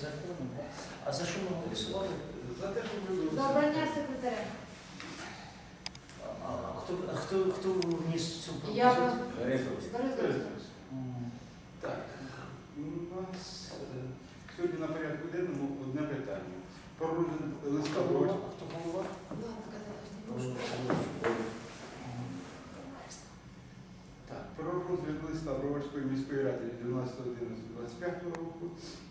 закону. да? А за що ми голосували? За те, щоб ви За обрання секретаря. А, хто, а хто, хто вніс цю Я пропозицію? Березовська. М, Так, у нас е, сьогодні на порядку денному одне питання. Про розгляд листа голова? Бродського. Хто голова? Так, про розгляд листа Броварської міської ради від 12.11.25 року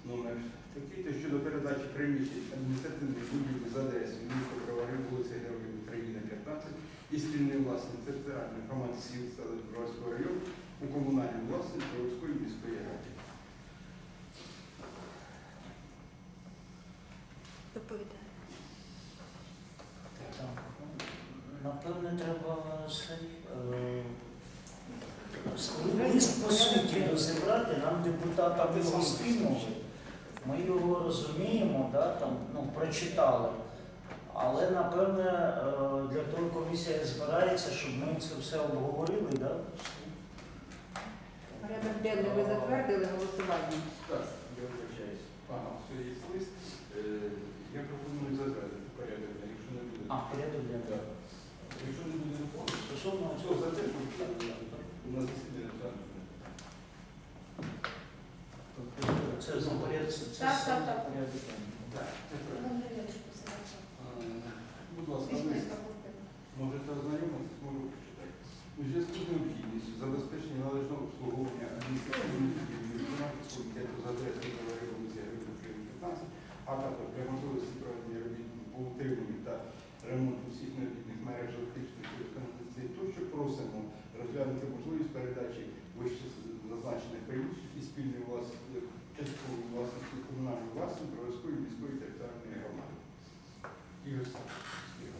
номер такий, щодо передачі приміщень адміністративних будівлі за адресою міста Бровари, вулиця Героїв України, 15 і спільної власності територіальної громади сіл Броварського району у комунальній власності Броварської міської ради. Доповідає. Напевне, треба е, лист по суті розібрати, нам депутатам його скинули. Ми його розуміємо, да, там, ну, прочитали. Але напевне е, для того комісія збирається, щоб ми це все обговорили. Да? Порядок денний ви затвердили голосування. Так, я вибачаюсь. Ага, все є лист. Е, Я пропоную затвердити порядок, денний, якщо не буде. А, порядок денний. Так. Якщо не буде доповнення, Стосовно цього за те, щоб на засідання ставити. Це за порядок, це Так, так, так. Так, це правильно. Будь ласка. Можете ознайомитися, можу прочитати. У зв'язку з необхідністю забезпечення належного обслуговування адміністративних комітету за адресою України 15, а також для можливості проведення робіт по утриманню та ремонту всіх необхідних мереж електричних каналізації тощо просимо розглянути можливість передачі вище зазначених приміщень і спільної власності часткової власності комунальної власності Броварської міської територіальної громади. Ігор Савченко.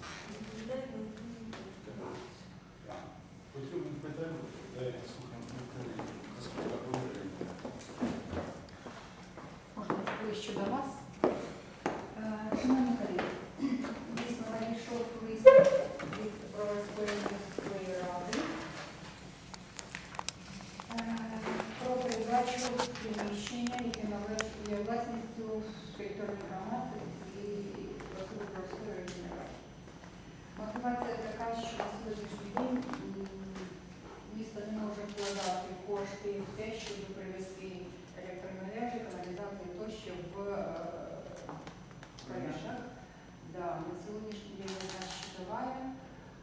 Так. По цьому питанню слухаємо. Можна ближче до вас. Шановні колеги, дійсно надійшов лист від Броварської міської ради про передачу приміщення, яке належить є власністю територіальної громади і Броварської районної ради. Мотивація така, що на сьогоднішній день місто не може вкладати кошти в те, щоб привести електромережі, каналізації тощо в е. Да, на сьогоднішній день вона щитовая,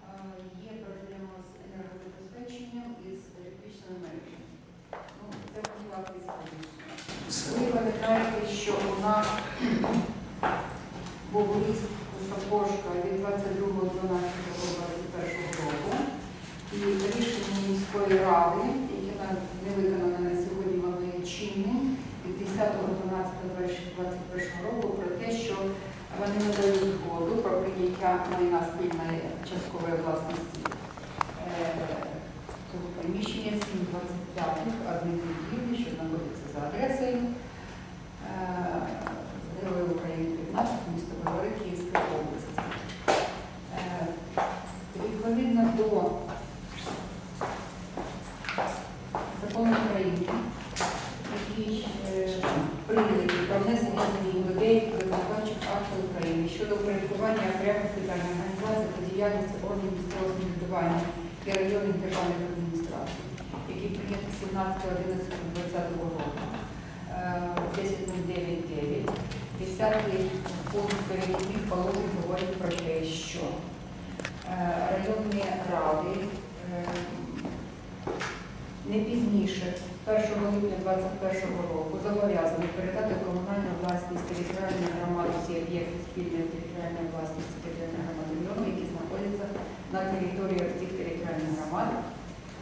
е, є проблема з енергозабезпеченням і з електричною мережею. Ну, це мотивація сьогоднішня. Ви пам'ятаєте, що у нас був лист у Сапожка від 22.12.21 року, і рішення міської ради, яке нам не виконано на сьогодні, воно є чинним, від 10.12.21 року про те, що вони надають згоду про прийняття майна спільної часткової власності е, цього приміщення 725 адмінбудівлі, що знаходиться за адресою е, Героїв України 15, місто Бровари, Київської області. Е, Відповідно до закону України, який е, прийнятий про внесення змін до деяких законодавчих актів України щодо упорядкування окремих питань організації та діяльності органів місцевого самоврядування і районних державних адміністрацій, який прийнятий 17.11.2020 року. Е, 10.9.9. 10 пункт перехідних положень говорить про те, що е, районні ради е, не пізніше 1 липня 2021 року зобов'язані передати комунальну власність територіальної громади всі об'єкти спільної територіальної власності територіальної громади району, які знаходяться на території цих територіальних громад,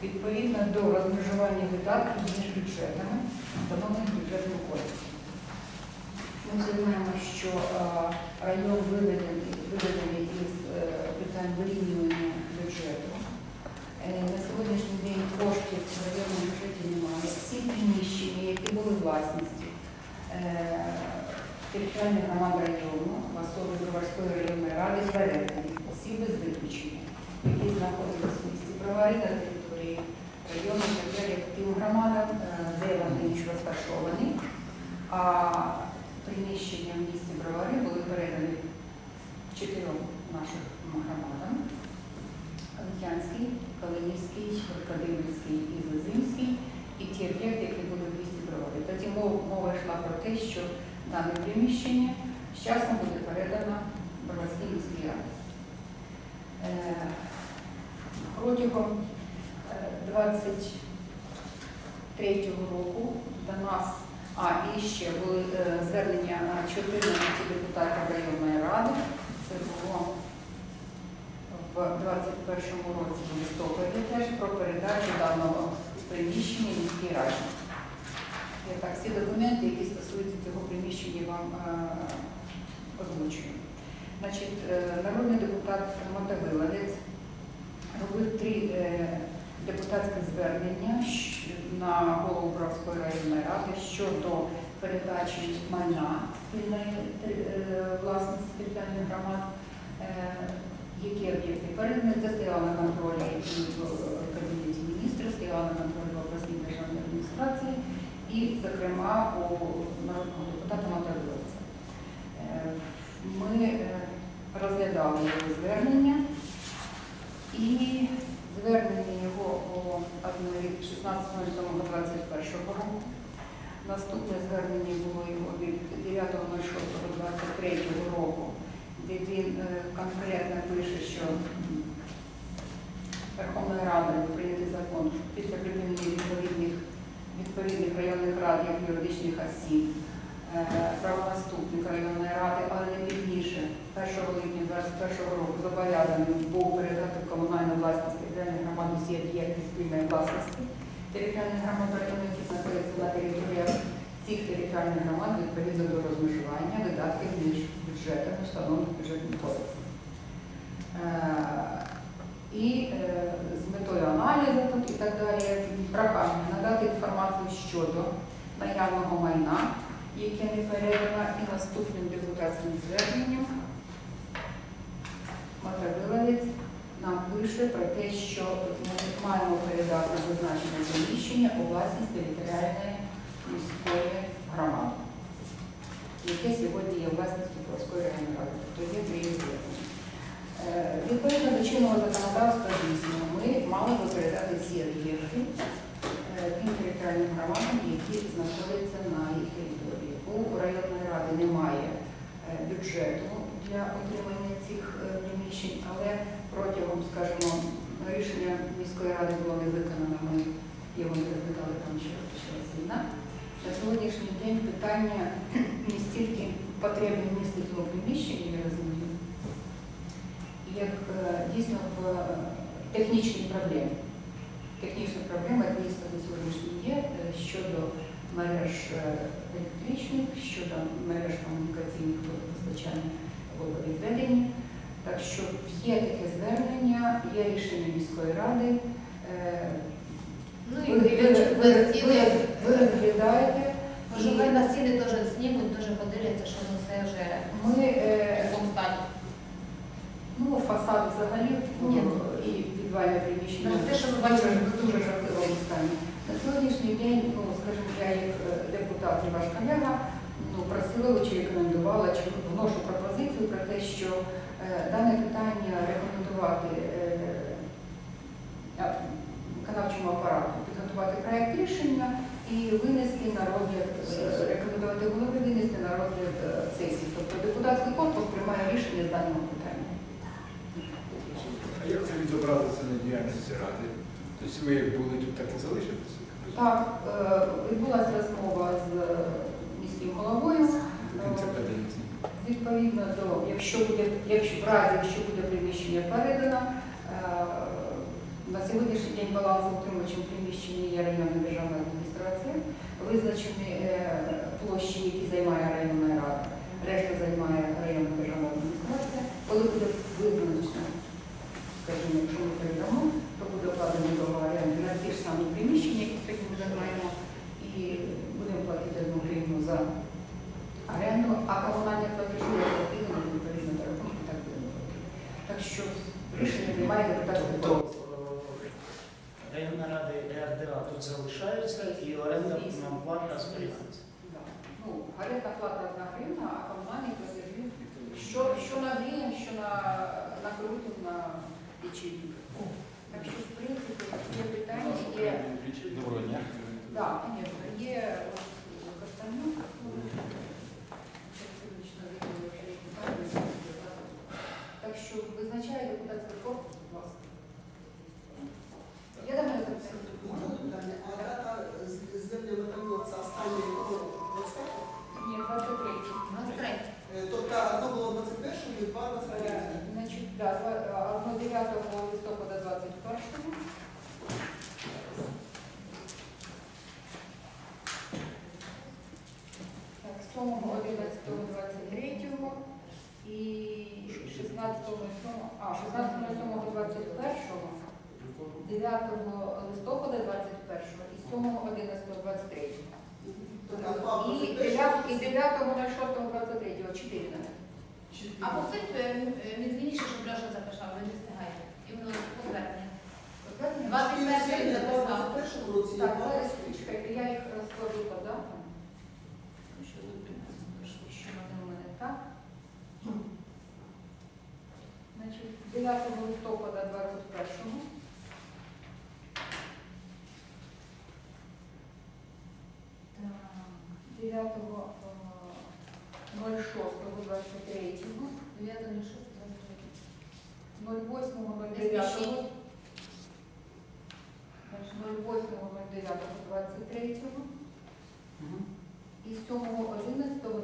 відповідно до розмежування видатків між бюджетами, встановлених бюджетним кодексом. Ми всі знаємо, що е, район виведений із е, питань вирівнювання бюджету. Е, на сьогоднішній день коштів в районному бюджеті немає. Всі приміщення, які були власністю е, територіальних громад району, в Броварської районної ради передані, всі без виключення, які знаходились в місті Броварі на території району, як тим громадам, е, де вони ніж розташовані, а приміщення в місті Бровари були передані чотирьом нашим громадам. Калитянський, Калинівський, Великодимирський і Зазимський, і ті об'єкти, які були в місті бровари. Тоді мов- мова йшла про те, що дане приміщення часом буде передано Броварській міській раді. Е, Протягом е, 23-го року до нас, а і ще були е, звернення на 14 депутатів районної ради. В 21-му році в листопаді теж про передачу даного приміщення міській раді. Я так, всі документи, які стосуються цього приміщення, вам е, озвучую. Значить, е, народний депутат Мотовиловець робив три е, депутатські звернення на голову Бровської районної ради щодо передачі майна спільної власності територіальних громад. Які об'єкти передані, це стояло на контролі в кабінеті міністрів, стояло на контролі в обласній державній адміністрації і, зокрема, у народного депутата Мотовиловця. Е, Ми е, розглядали його звернення і звернення його було 16.07.21 року. Наступне звернення було його від 9.06.23 року, де він е, конкретно пише, що Верховною Радою прийнятий закон після припинення відповідних відповідних районних рад як юридичних осіб е, правонаступника районної ради, але не пізніше 1 липня 2021 року зобов'язаний був передати комунальну власність територіальної громади всі об'єкти спільної власності. Територіальних громад району, які знаходяться на територіях цих територіальних громад відповідно до розмежування видатків між бюджетами, встановлених бюджетним кодексом. Е, І е, з метою аналізу тут і так далі, прохання надати інформацію щодо наявного майна, яке не передано, і наступним депутатським зверненням Матравиловець нам пише про те, що ми маємо передати зазначене приміщення у власність територіальної міської громади, яке сьогодні є власністю Полської районної ради. Тобто є. Е, Відповідно до чинного законодавства дійсно ми мали би передати всі об'єкти е, тим територіальним громадам, які знаходяться на їх території. У районної ради немає е, бюджету для отримання цих е, приміщень, але протягом, скажімо, рішення міської ради було не виконано, ми його не розглядали там ще війна. На сьогоднішній день питання не стільки потреби міста цього приміщення, розумію, як е, дійсно в е, технічній проблемі. Технічна проблема дійсно на сьогоднішній є е, щодо мереж електричних, щодо мереж комунікаційних водопостачання водовідведення. Так що є таке звернення, є рішення міської ради. Ну Ви, и ви, ви, без стіни. Ви розглядаєте. Може, хай на стіни теж знімуть, теж подивляться, що ну це вже Ми в е, такому стані. ну, фасад взагалі Ні. ну, і підвальне приміщення. Ну, те, що ми дуже, бачимо. дуже жахливому стані. На сьогоднішній день, ну, скажімо, я як е, депутат і ваш колега, ну, просила чи рекомендувала, чи вношу пропозицію про те, що е, дане питання рекомендувати е, виконавчому апарату, підготувати проект рішення і винести на розгляд, е, рекомендувати голови винести на розгляд е, сесії. Тобто депутатський корпус приймає рішення з даного питання. А як це відобразиться на діяльності ради? Тобто ми як були тут, так і залишилися? Так, е, відбулася розмова з міським головою. Відповідно до, якщо буде, якщо в разі, якщо буде приміщення передано, на сьогоднішній день балансоутримувачем приміщення є районна державна визначені е, площі, які займає районна рада, решта займає районна державна адміністрація. Коли буде визначено, скажімо, якщо ми передамо, то буде укладено договор оренди на ті ж самі приміщення, які сьогодні ми займаємо, і будемо платити одну гривну за оренду, а комунальні платежі платили відповідно до рахунку, так будемо платити. Так що рішення Тобто корпус. е, районна рада і РДА тут залишаються і оренда нам плата зберігається. Да. Ну, орендна плата одна гривна, а комунальні платежі, що, що на гривень, що на лічильник. Так що, в принципі, є питання, є Доброго дня. Так, є 7 11 23-го і 16 7 а, 16 7 21-го, 9 листопада 21-го і 7 11 23-го. Тобто два І 21, 9 і 9 06 23-го, 4 навіть. чотири. А повторюйте відмініше, щоб Льоша записав, ви не встигаєте. Іменно повернення. Отвернення? 21 Чотири записав. звернення в 21 році, і Так, зараз чекайте, я їх розкладу по Так? Значить, 9 листопада 21-го. Так, 9 06-го, 23-го. 9 06-го, 23-го. 08-го, 09-го. 08-го, І 7-го, 11-го,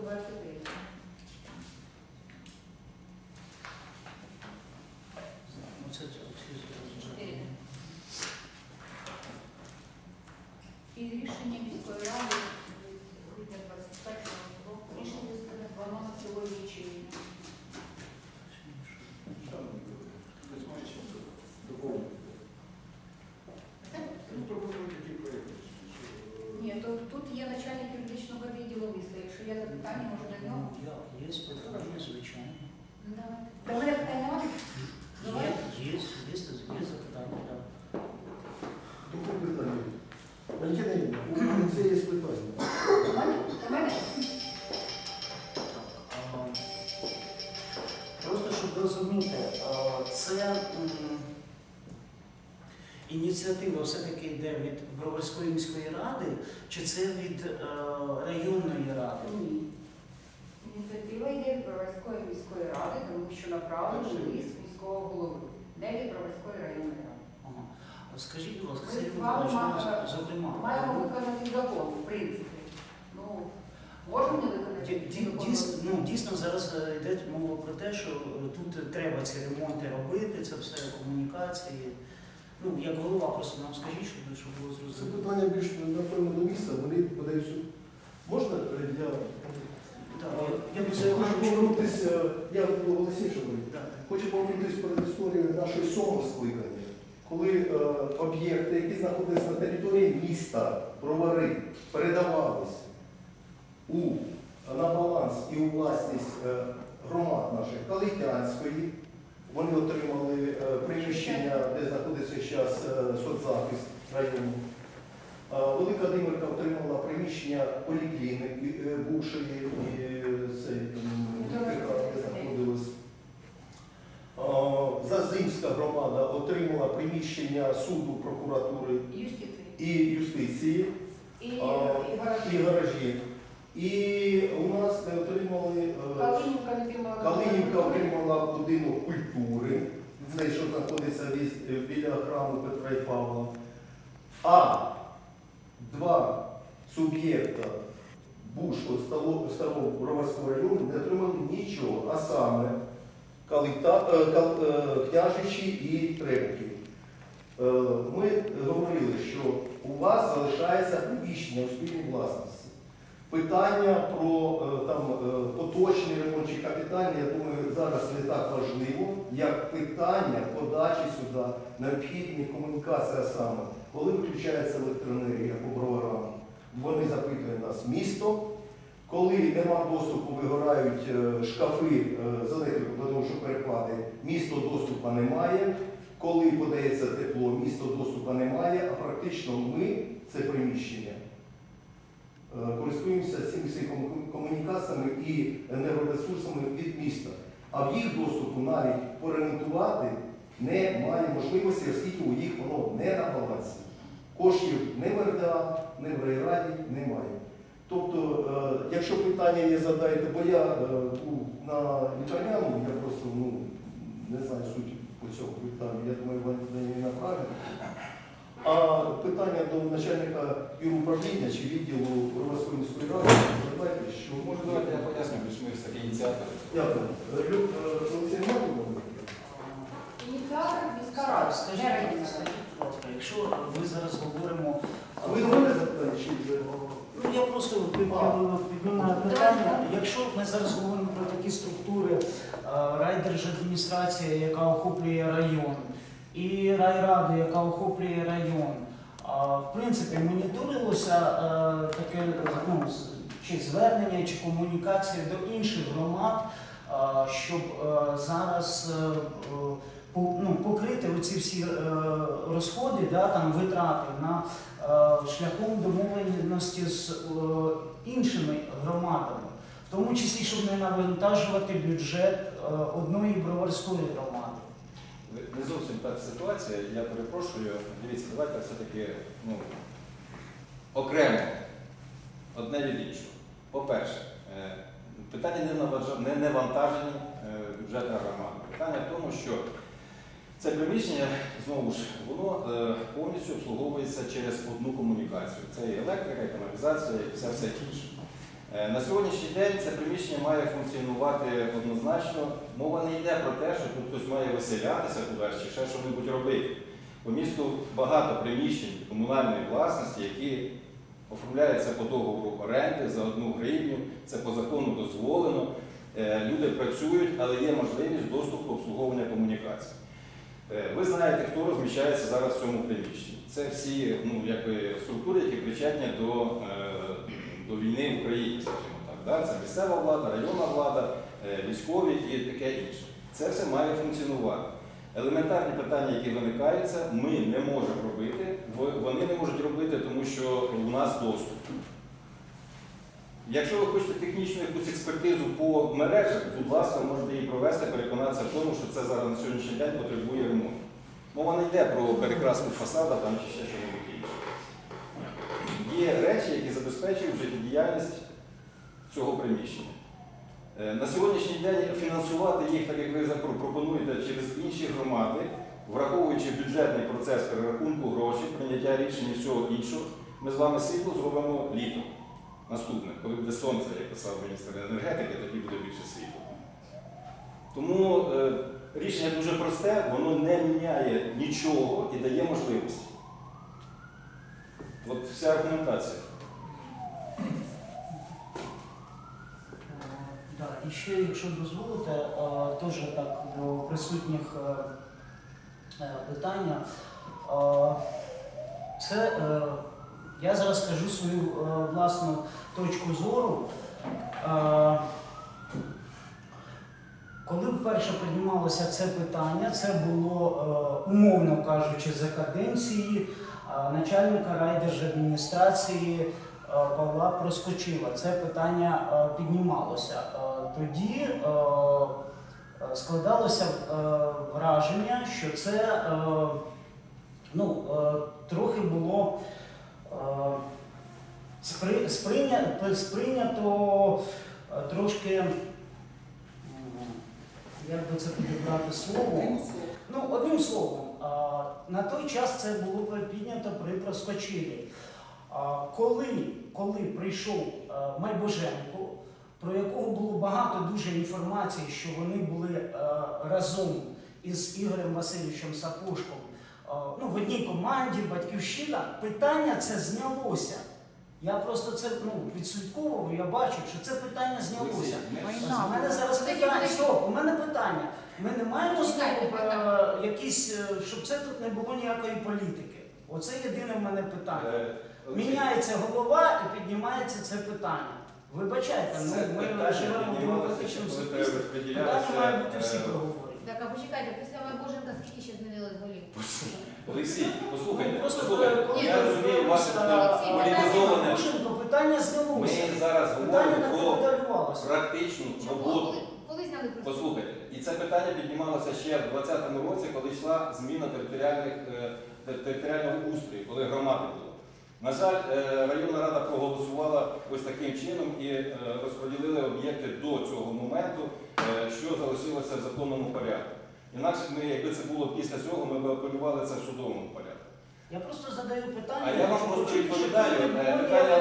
І рішення міської ради ініціатива все-таки йде від Броварської міської ради, чи це від е, районної ради? Ні. Ініціатива йде від Броварської міської ради, тому що направлено лист міського голови, не від Броварської районної ради. Ага. А Скажіть, будь ласка, Ми Сергій з вами Миколаївич, маємо- ну, зокрема, Маємо виконати закон, в принципі. Ну, можемо не виконати? Ді- Дійсно, ну, дійсно зараз е, йде мова про те, що е, тут треба ці ремонти робити, це все комунікації. Ну, як голова, просто нам скажіть, щоб, щоб було Це зрозуміло. питання більш напевно до міста, вони подають суд. Можна я? Так, я, я б це. Хочу повернутися перед історією нашої сьомого скликання, коли е, об'єкти, які знаходилися на території міста, бровари, передавалися у, на баланс і у власність е, громад наших Калитянської. Вони отримали е, приміщення, де знаходиться зараз соцзахист району. Велика Димирка отримала приміщення поліклініки е, бувшої е. А, Зазимська громада отримала приміщення суду, прокуратури і юстиції І, гаражі. і гаражі. І у нас не отримали е, Калинівка не отримала. Калинівка отримала будинок культури, це що знаходиться е, біля храму Петра і Павла. А два суб'єкта Бушко Старого- Броварського району не отримали нічого, а саме е, е, Княжичі і Требки. Е, Ми говорили, що у вас залишається приміщення у спільній власності. Питання про е, там, е, поточний ремонт чи капітальний, я думаю, зараз не так важливо, як питання подачі сюди, необхідні комунікація саме. Коли виключається електроенергія по броварам, вони запитують нас місто. Коли нема доступу, вигорають е, шкафи з електрикою, тому що перепади, місто доступу немає. Коли подається тепло, місто доступу немає, а практично ми це приміщення. Е, користуємося цими всіми комунікаціями і енергоресурсами від міста. А в їх доступу навіть поремонтувати немає можливості, оскільки у їх воно не на балансі. Коштів не в РДА, не в райраді немає. Тобто, е, якщо питання є, задайте, бо я е, на лікарняному, я просто ну, не знаю суть по цьому питанню, я думаю, Валентина правильно. А питання до начальника юруправління чи відділу Роварської міської ради, що Може, давайте я поясню, бо ми ж такі ініціатори. Дякую. Е, Лю- е, Олексій Маркович, Ініціатор міська Так, рада. Скажіть, будь ласка, якщо ми зараз говоримо. ви мене запитання чи вже? Ну, я просто піднімаю піднімаю питання. Якщо ми зараз говоримо про такі структури, райдержадміністрація, яка охоплює район, і райрада, яка охоплює район, в принципі, моніторилося е, таке ну, чи звернення, чи комунікація до інших громад, щоб е, зараз е, ну, покрити оці всі розходи, да, там, витрати на шляхом домовленості з іншими громадами, в тому числі, щоб не навантажувати бюджет одної броварської громади. Не зовсім так ситуація, я перепрошую. Дивіться, давайте все-таки ну, окремо одне від іншого. По-перше, е, питання не вантажені е, бюджетна громада. Питання в тому, що це приміщення, знову ж, воно е, повністю обслуговується через одну комунікацію. Це і електрика, і каналізація, і все все інше. Е, На сьогоднішній день це приміщення має функціонувати однозначно. Мова не йде про те, що тут хтось має виселятися кудись чи ще що-небудь робити. По місту багато приміщень комунальної власності, які оформляються по договору оренди за одну гривню, це по закону дозволено. Е, Люди працюють, але є можливість доступу обслуговування комунікацій. Е, Ви знаєте, хто розміщається зараз в цьому приміщенні. Це всі ну, якби, структури, які причетні до, до війни в Україні, скажімо так. Да? Це місцева влада, районна влада, е, військові і таке інше. Це все має функціонувати. Елементарні питання, які виникаються, ми не можемо робити, вони не можуть робити, тому що у нас доступ. Якщо ви хочете технічну якусь експертизу по мережах, будь ласка, можете її провести, переконатися в тому, що це зараз на сьогоднішній день потребує ремонту. Мова не йде про перекраску фасада там чи ще щось інше. Є речі, які забезпечують життєдіяльність цього приміщення. Е, На сьогоднішній день фінансувати їх, так як ви пропонуєте, через інші громади, враховуючи бюджетний процес перерахунку грошей, прийняття рішень і всього іншого, ми з вами світло зробимо літом. Наступне, коли буде сонце, як писав міністр енергетики, тоді буде більше світла. Тому е, рішення дуже просте, воно не міняє нічого і дає можливості. От вся аргументація. Да, і ще, якщо дозволите, теж так до присутніх е, е, питання. Це е, я зараз скажу свою власну точку зору. Коли вперше піднімалося це питання, це було, умовно кажучи, за каденції начальника райдержадміністрації Павла Проскочила. Це питання е, піднімалося. Е, Тоді е, е, складалося е, враження, що це е, ну, е, трохи було е, сприйнято е, трошки, як би це підібрати слово. Ну, одним словом, на той час це було піднято при Проскочилі. Коли, коли прийшов а, Майбоженко, про якого було багато дуже інформації, що вони були разом із Ігорем Васильовичем Сапожком а, ну, в одній команді, батьківщина, питання це знялося. Я просто це ну, відслідковував, я бачив, що це питання знялося. У мене зараз питання. Стоп, у мене питання. Ми не маємо знову е, якісь, е, щоб це тут не було ніякої політики. Оце єдине в мене питання. Міняється голова і піднімається це питання. Вибачайте, ну ми живемо в демократичному суспільстві. Питання має бути всі е, проговорені. Так, а почекайте, після Майбоженка скільки ще змінилось голів? Олексій, послухайте, Ну, послухайте. Я розумію ваше політизоване. Питання Ми зараз говоримо про практичну роботу. Послухайте, і це питання піднімалося ще в 2020 році, коли йшла зміна територіальних, е, територіального устрою, коли громади було. На жаль, е, районна рада проголосувала ось таким чином і е, розподілили об'єкти до цього моменту, е, що залишилося в законному порядку. Інакше ми, якби це було після цього, ми б апелювали це в судовому порядку. Я просто задаю питання. А я вам просто відповідаю,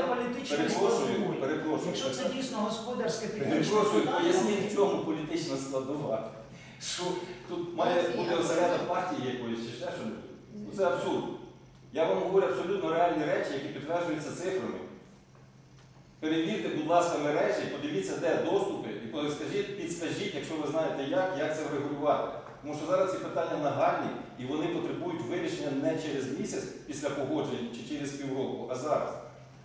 політичної Перепрошую, перепрошую. Якщо це дійсно господарське технічне Перепрошую, питання, поясніть, в чому політична складова. Що тут має бути осередок партії якоїсь чи ще щось? Ну, Це абсурд. Я вам говорю абсолютно реальні речі, які підтверджуються цифрами. Перевірте, будь ласка, мережі, подивіться, де доступи, і скажіть, підскажіть, якщо ви знаєте як, як це врегулювати. Тому що зараз ці питання нагальні і вони потребують вирішення не через місяць після погоджень чи через півроку, а зараз.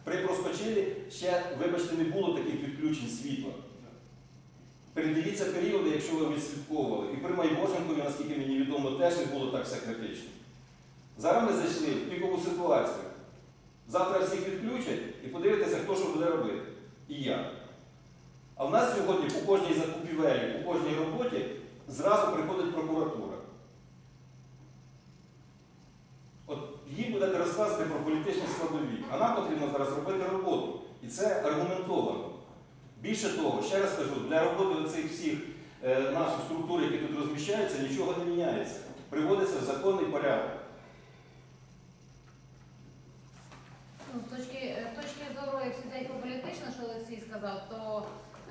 При проскочилі ще, вибачте, не було таких відключень світла. Передивіться періоди, якщо ви відслідковували. І при Майбоженкові, наскільки мені відомо, теж не було так все критично. Зараз ми зайшли в пікову ситуацію. Завтра всіх відключать і подивитися, хто що буде робити. І як. А в нас сьогодні по кожній закупівелі, по кожній роботі зразу приходить прокуратура. От їй будете розказувати про політичні складові. А нам потрібно зараз робити роботу. І це аргументовано. Більше того, ще раз кажу, для роботи цих всіх е, наших структур, які тут розміщаються, нічого не міняється. Приводиться в законний порядок. Ну, з точки, е, з точки зору, якщо взяти по політично, що Олексій сказав, то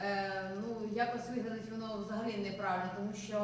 е, ну, якось виглядить воно взагалі неправильно, тому що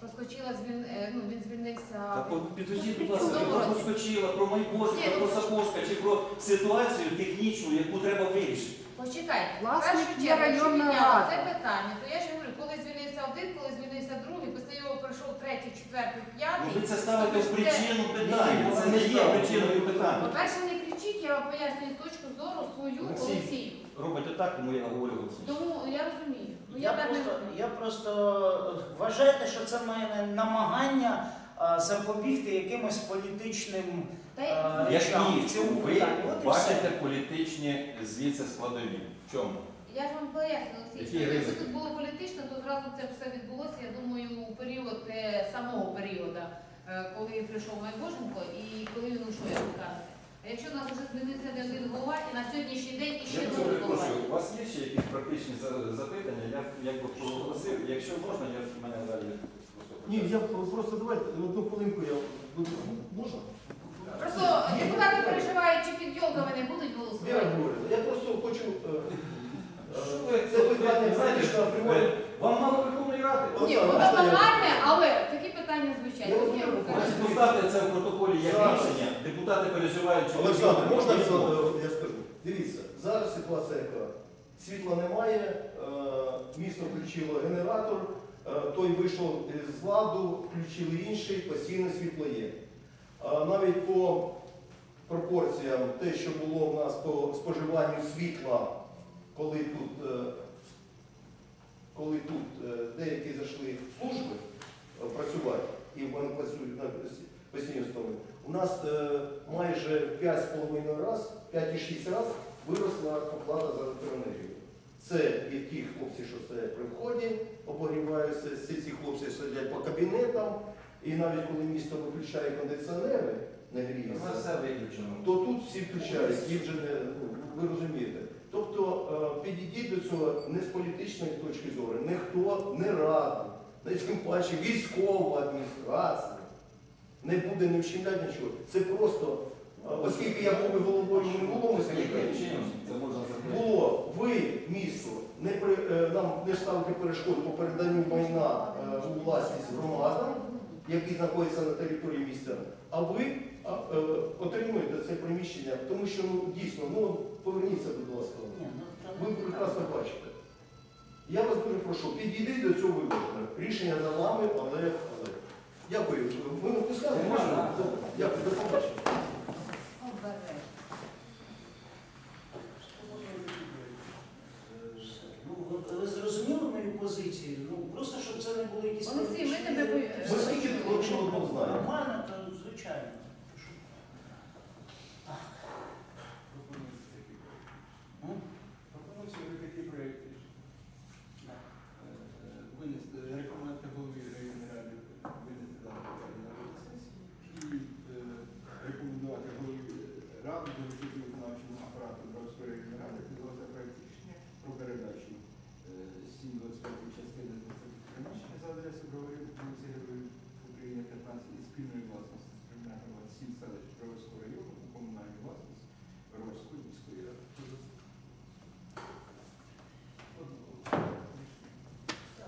проскочила звіль... е, ну, він звільнився. Та по- підождіть, будь ласка, Добре. Проскочила, про Майбожка, ну, про Сапожка чи про ситуацію технічну, яку треба вирішити. Почекайте, Власник в першу є чергу, якщо районна рада. це питання, то я ж говорю, коли звільнився один, коли звільнився другий, після його прийшов третій, четвертий, Ну, п'ятий. ви це ставите в причину питання. Це не є причиною питання. По-перше, не кричіть, я вам пояснюю точку зору свою. Олексію. Робить отак, тому я говорю Олексій. Тому я розумію. Ну, Я я так просто, я просто вважайте, що це моє намагання запобігти якимось політичним Та речам в Які цьому ви бачите політичні звідси складові? В чому? Я ж вам поясню, Олексій, якщо тут було політично, то зразу це все відбулося, я думаю, у період е, самого періоду, е, коли прийшов Майбоженко і коли він ушов, як ви кажете. А якщо у нас вже змінився не один голова, і на сьогоднішній день іще Я дуже другий голова. перепрошую, у вас є ще якісь практичні за- запитання? Я як би проголосив. Якщо можна, я в мене далі. Ні, я просто давайте одну хвилинку я можна? Просто депутати переживають, чи під йолками не будуть Я голосувати. говорю, я просто хочу. е, Це питання знаєте, вирішено апріорі. Вам мало Верховної Ради? Ні, воно нагальне, але такі питання звучать. Значить, поставте це в протоколі як рішення. Депутати переживають, чи Олександр, можна я, е, скажу? Дивіться, зараз ситуація яка. Світла немає, е, місто включило генератор, е, той вийшов з ладу, включили інший, постійне світло є. Навіть по пропорціям, те, що було в нас по споживанню світла, коли тут, е, коли тут е, деякі зайшли в служби е, працювати, і вони працюють на постійній основі, у нас майже 5,5 раз, 5,6 раз виросла оплата за електроенергію. Це і ті хлопці, що стоять при вході, обогріваються, всі ці хлопці сидять по кабінетам, і навіть коли місто виключає кондиціонери, не гріється, то тут всі включають, їх вже не ну, ви розумієте. Е, підійдіть до цього не з політичної точки зору, ніхто не рада, не тим паче військова адміністрація не буде не вчиняти нічого. Це просто, е, оскільки я був і головою в минулому зробити? було ви, місто, не при, е, нам не ставити перешкод по переданню майна у власність громадам, які знаходяться на території міста, а ви отримуєте це приміщення, тому що ну, дійсно, ну поверніться, будь ласка. Ви прекрасно бачите. Я вас дуже прошу, підійдіть до цього вибору. Рішення за вами, але, але. Дякую. Ви не пускали? Можна? Дякую, до побачення. Ну, ви, зрозуміли мою позицію? Ну, просто щоб це не було якісь... Олексій, ми тебе Ми скільки одного знаємо? Нормально, то звичайно. Пропонується такі проекти. М? Пропонується такі проекти. Е, Ви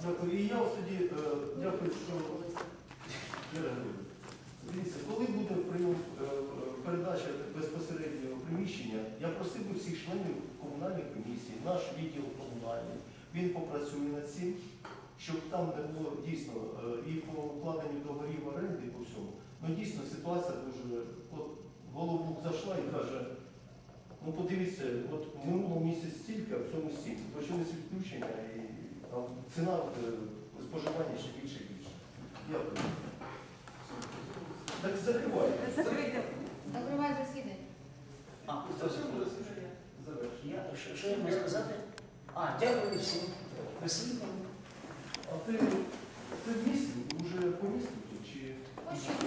Дякую. І я ось тоді е, дякую, що. Дивіться, коли буде прийом е, передача безпосереднього приміщення, я просив би всіх членів комунальної комісії, наш відділ комунальний, він попрацює над цим, щоб там не було дійсно е, і по укладенню договорів оренди, і по всьому. Ну дійсно ситуація дуже. От голову зайшла і каже, ну подивіться, от в минулому місяці стільки, а в цьому стільки. Почалися відключення і там ціна е, споживання ще більше і більше. Дякую. Так закривайте. Закривай засідання. А, це? Я, що, що я можу сказати? А, дякую всім. Спасибо. А ти, ти в місті? Уже по місту? Чи... Ось що